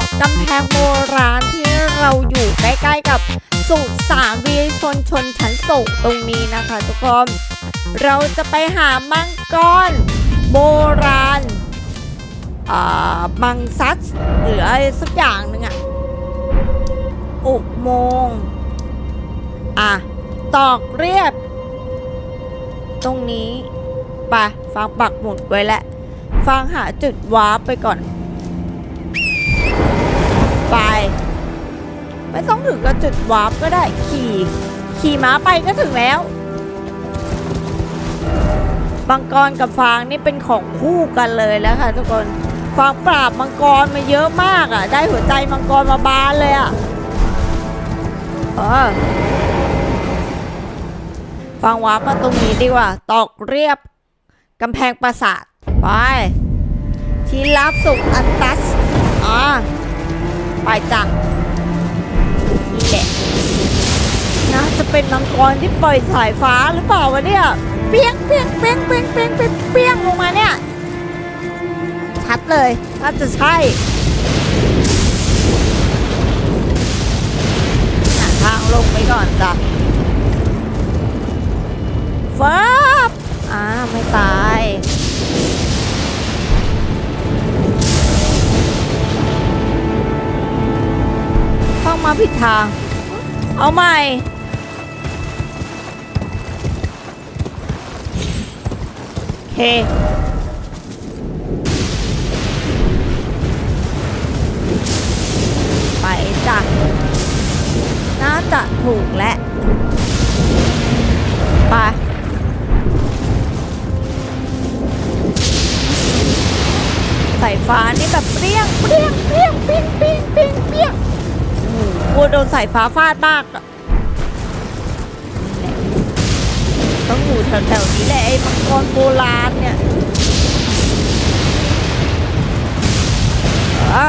อกกำแพงโบราณที่เราอยู่ใกล้ ๆ กับสุสานวีชนชนชั้นสูงตรงนี้นะคะทุกคนเราจะไปหามังกรโบราณอ่าบังซัสหรืออะไรสักอย่างหนึ่งอะอุโมงค์อะ ตอกเรียบ ตรงนี้ไปฟังปักหมุดไว้แล้วฟังหาจุดวาร์ปไปก่อน ไม่ต้องถึงกับจุดวาร์ปก็ได้ขี่ ขี่ม้าไปก็ถึงแล้วมังกรกับฟางนี่เป็นของคู่กันเลยแล้วค่ะ ทุกคนฟางปราบมังกรมาเยอะมากอะ ได้หัวใจมังกรมาบานเลยอะเออฟังวาร์ปมาตรงนี้ดีกว่า ตอกเรียบกำแพงปราสาทไปที่ลับสุขอันตัสอ่าไปจ้ะนี่ แหละนะจะเป็นมังกรที่ปล่อยสายฟ้าหรือเปล่าวะเนี่ยเปี้ยงเปี้ยงเปี้ยงเปี้ยงเปี้ยงเปี้ยงเปี้ยงลงมาเนี่ยชัดเลยน่าจะใช่ ผิดทาง เอาใหม่ เค ไปจ้ะน่าจะถูกและ ไปสายฟ้านี่แบบเปรี้ยงเปรี้ยงเปรี้ยงเปรี้ยงเปรี้ยงเปรี้ยง กลัวโดนสายฟ้าฟาดมากอะต้องอยู่แถวๆนี้แหละไอ้มังกรโบราณเนี่ยอะ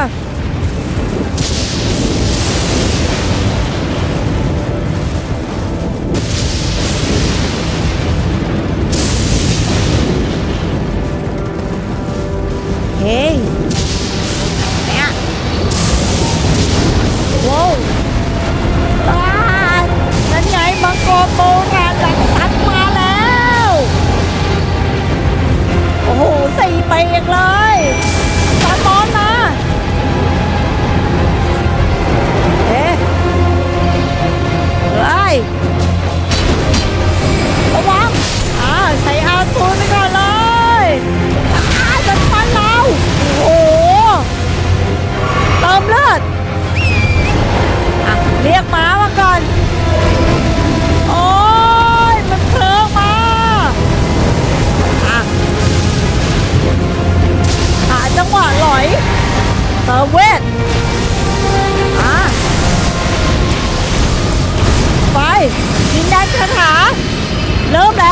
เติมเวทอะไปยิงแดนคาถาเริ่มแล้ว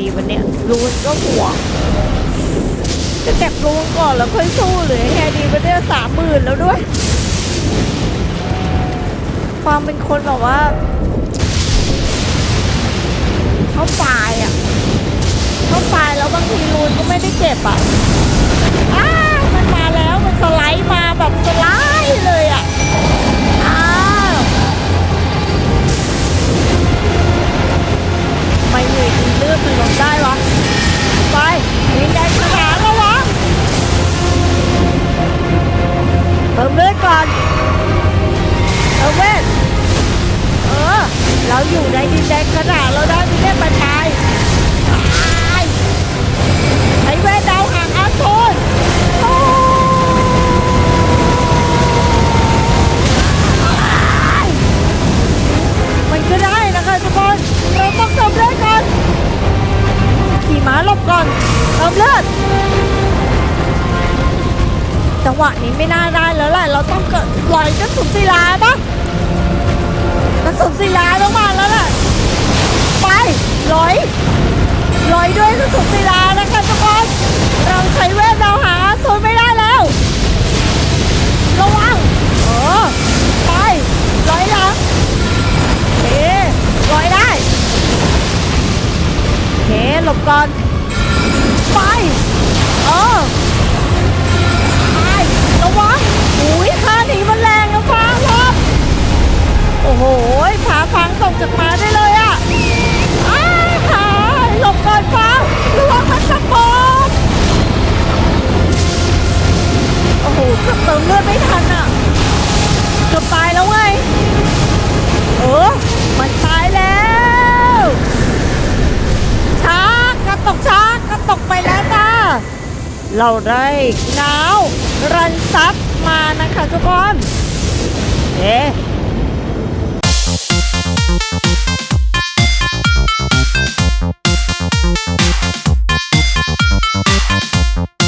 ดีวันเนี้ยรูนก็ห่วงจะเก็บรูนก่อนแล้วค่อยสู้หรือไงดีวันเนี้ยสามหมื่นแล้วด้วย ความเป็นคนแบบว่าเขาปลายอะเขาปลายแล้วบางทีรูนก็ไม่ได้เก็บอะอ้ามันมาแล้วมันสไลด์มาแบบสไลด์ เราอยู่ในดินแดนกระดาษเราได้ดินแดนปัญชายไอเวทดาวห่างอาสูนมันก็ได้นะคะทุกคน เราต้องจบเลืก่อนขี่ม้าลบก่อนเติมเลือดจังหวะนี้ไม่น่าได้แล้วแหละ เราต้องเกิดลอยกระสุนศิลาบ้าง สุนศิลาต้องมาแล้วแหละไปลอยลอยด้วยสุนศิลานะคะทุกคน เราใช้เวทเราหาโซนไม่ได้แล้ว ระวังเออไปลอยหลังเอ๊ลอยได้โอเคหลบก่อน ไปเออไประวังอุ้ยท่านี้มันแรงนะฟ้าลบโอ้โห ออมันตายแล้วช้ากระตกช้ากระตกไปแล้วจ้าเราได้ง้าวรันซับมานะคะทุกคน เอ๊ะ